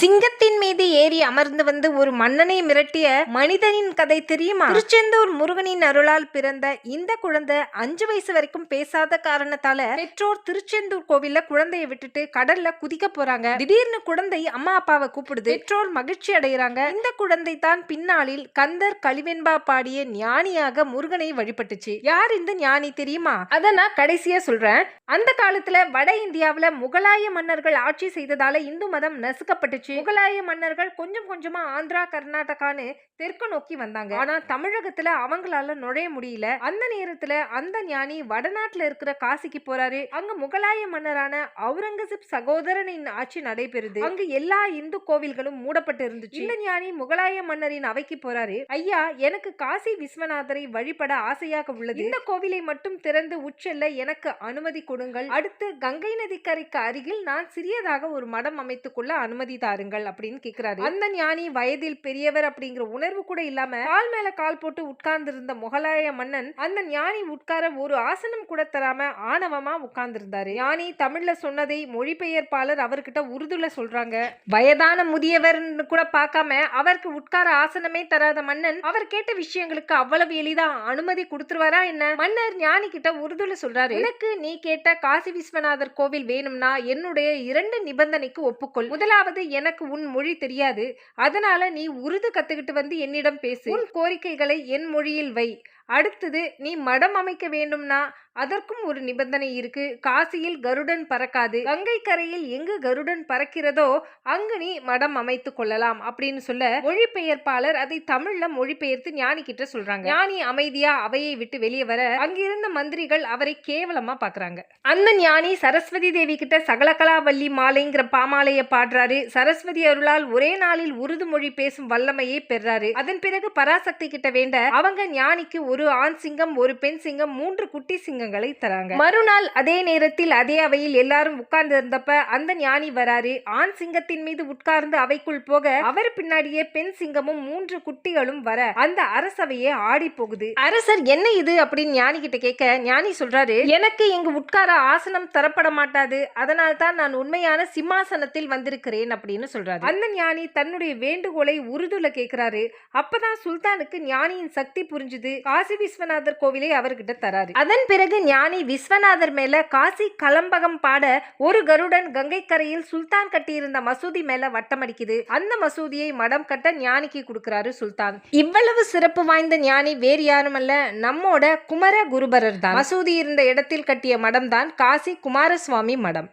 சிங்கத்தின் மீது ஏறி அமர்ந்து வந்து ஒரு மன்னனை மிரட்டிய மனிதனின் கதை தெரியுமா? திருச்செந்தூர் முருகனின் அருளால் பிறந்த இந்த குழந்தை அஞ்சு வயசு வரைக்கும் பேசாத காரணத்தால பெற்றோர் திருச்செந்தூர் கோவில்ல குழந்தைய விட்டுட்டு கடல்ல குதிக்க போறாங்க. திடீர்னு குழந்தை அம்மா அப்பாவை கூப்பிடுது. பெற்றோர் மகிழ்ச்சி அடைகிறாங்க. இந்த குழந்தை தான் பின்னாளில் கந்தர் கலிவெண்பா பாடிய ஞானியாக முருகனை வழிபட்டுச்சு. யார் இந்த ஞானி தெரியுமா? அத நான் கடைசியா சொல்றேன். அந்த காலத்துல வட இந்தியாவில முகலாய மன்னர்கள் ஆட்சி செய்ததால இந்து மதம் நசுக்கப்பட்டுச்சு. முகலாய மன்னர்கள் கொஞ்சம் கொஞ்சமா ஆந்திரா கர்நாடகான்னு தெற்கு நோக்கி வந்தாங்க. ஆனா தமிழகத்துல அவங்களால நுழைய முடியல. அந்த நேரத்துல அந்த ஞானி வடநாட்டுல இருக்கிற காசிக்கு போறாரு. அங்க முகலாய மன்னரான அவுரங்கசீப் சகோதரனின் ஆட்சி நடைபெறுது. அங்கு எல்லா இந்து கோவில்களும் மூடப்பட்டு இருந்துச்சு. இந்த ஞானி முகலாய மன்னரின் அவைக்கு போறாரு. ஐயா எனக்கு காசி விஸ்வநாதரை வழிபட ஆசையாக உள்ளது. இந்த கோவிலை மட்டும் திறந்து உட்செல்ல எனக்கு அனுமதி கொடுங்கள். அடுத்து கங்கை நதிக்கரைக்கு அருகில் நான் சிறியதாக ஒரு மடம் அமைத்துக் கொள்ள அனுமதி தாருங்கள் அப்படின்னு கேக்குறாரு. அந்த ஞானி வயதில் பெரியவர் அப்படிங்கிற உணர்வு கூட இல்லாம கால் மேல கால் போட்டு உட்கார்ந்து இருந்த முகலாய மன்னன் அந்த ஞானி உட்கார ஒரு ஆசனம் கூட தராம ஆணவமா உட்கார்ந்திருந்தாரு. ஞானி தமிழ்ல சொன்னதை மொழிபெயர்ப்பாளர் அவர்கிட்ட உருதுல சொல்றாங்க. வயதான முதியவர்னு கூட பார்க்காம அவருக்கு உட்கார ஆசனமே தராத மன்னன் அவர் கேட்ட விஷயங்களுக்கு அவ்வளவு எளிதா அனுமதி கொடுத்துருவாரா என்ன? மன்னர் ஞானி கிட்ட உருதுல சொல்றாரு எனக்கு நீ கேட்ட காசி விஸ்வநாதர் கோவில் வேணும்னா என்னுடைய இரண்டு நிபந்தனைக்கு ஒப்புக்கொள். முதலாவது எனக்கு உன் மொழி தெரியாது அதனால நீ உருது கத்துக்கிட்டு வந்து என்னிடம் பேசு. உன் கோரிக்கைகளை என் மொழியில் வை. அடுத்தது நீ மடம் அமைக்க வேண்டும்னா அதற்கும் ஒரு நிபந்தனை இருக்கு. காசியில் கருடன் பறக்காது. கங்கை கரையில் எங்கு கருடன் பறக்கிறதோ அங்கு நீ மடம் அமைத்துக் கொள்ளலாம் அப்படின்னு சொல்ல மொழிபெயர்ப்பாளர் அதை தமிழ்ல மொழிபெயர்த்து ஞானி கிட்ட சொல்றாங்க. ஞானி அமைதியா அவையை விட்டு வெளியே வர அங்கிருந்த மந்திரிகள் அவரை கேவலமா பாக்குறாங்க. அந்த ஞானி சரஸ்வதி தேவி கிட்ட சகலகலாவல்லி மாலைங்கிற பாமாலைய பாடுறாரு. சரஸ்வதி அருளால் ஒரே நாளில் உருது மொழி பேசும் வல்லமையை பெறாரு. அதன் பிறகு பராசக்தி கிட்ட வேண்ட அவங்க ஞானிக்கு ஒரு ஆண் சிங்கம் ஒரு பெண் சிங்கம் மூன்று குட்டி சிங்கங்களை தராங்க. மறுநாள் அதே நேரத்தில் அதே அவையில் எல்லாரும் உட்கார்ந்து இருந்தப்ப அந்த ஞானி வராரு ஆண் சிங்கத்தின் மீது உட்கார்ந்து அவைக்குள் போக அவர் பின்னாடியே பெண் சிங்கமும் மூன்று குட்டிகளும் வர அந்த அரசவையே ஆடி போகுது. அரசர் என்ன இது? அப்படின்னு ஞானி கிட்ட கேட்க ஞானி சொல்றாரு எனக்கு இங்கு உட்கார ஆசனம் தரப்பட மாட்டாது. அதனால் தான் நான் உண்மையான சிம்மாசனத்தில் வந்திருக்கிறேன் அப்படின்னு சொல்றாரு. அந்த ஞானி தன்னுடைய வேண்டுகோளை உருதுல கேட்கிறாரு. அப்பதான் சுல்தானுக்கு ஞானியின் சக்தி புரிஞ்சுது. காசி விஸ்வநாதர் கோவிலை அவர்கிட்ட தராரு. அதன் பிறகு ஞானி விஸ்வநாதர் மேல காசி கலம்பகம் பாட ஒரு கருடன் கங்கை கரையில் சுல்தான் கட்டியிருந்த மசூதி மேல வட்டமடிக்குது. அந்த மசூதியை மடம் கட்ட ஞானிக்கு கொடுக்கிறாரு சுல்தான். இவ்வளவு சிறப்பு வாய்ந்த ஞானி வேறு யாரும் அல்ல நம்மோட குமர குருபரர் தான். மசூதி இருந்த இடத்தில் கட்டிய மடம் தான் காசி குமாரசுவாமி மடம்.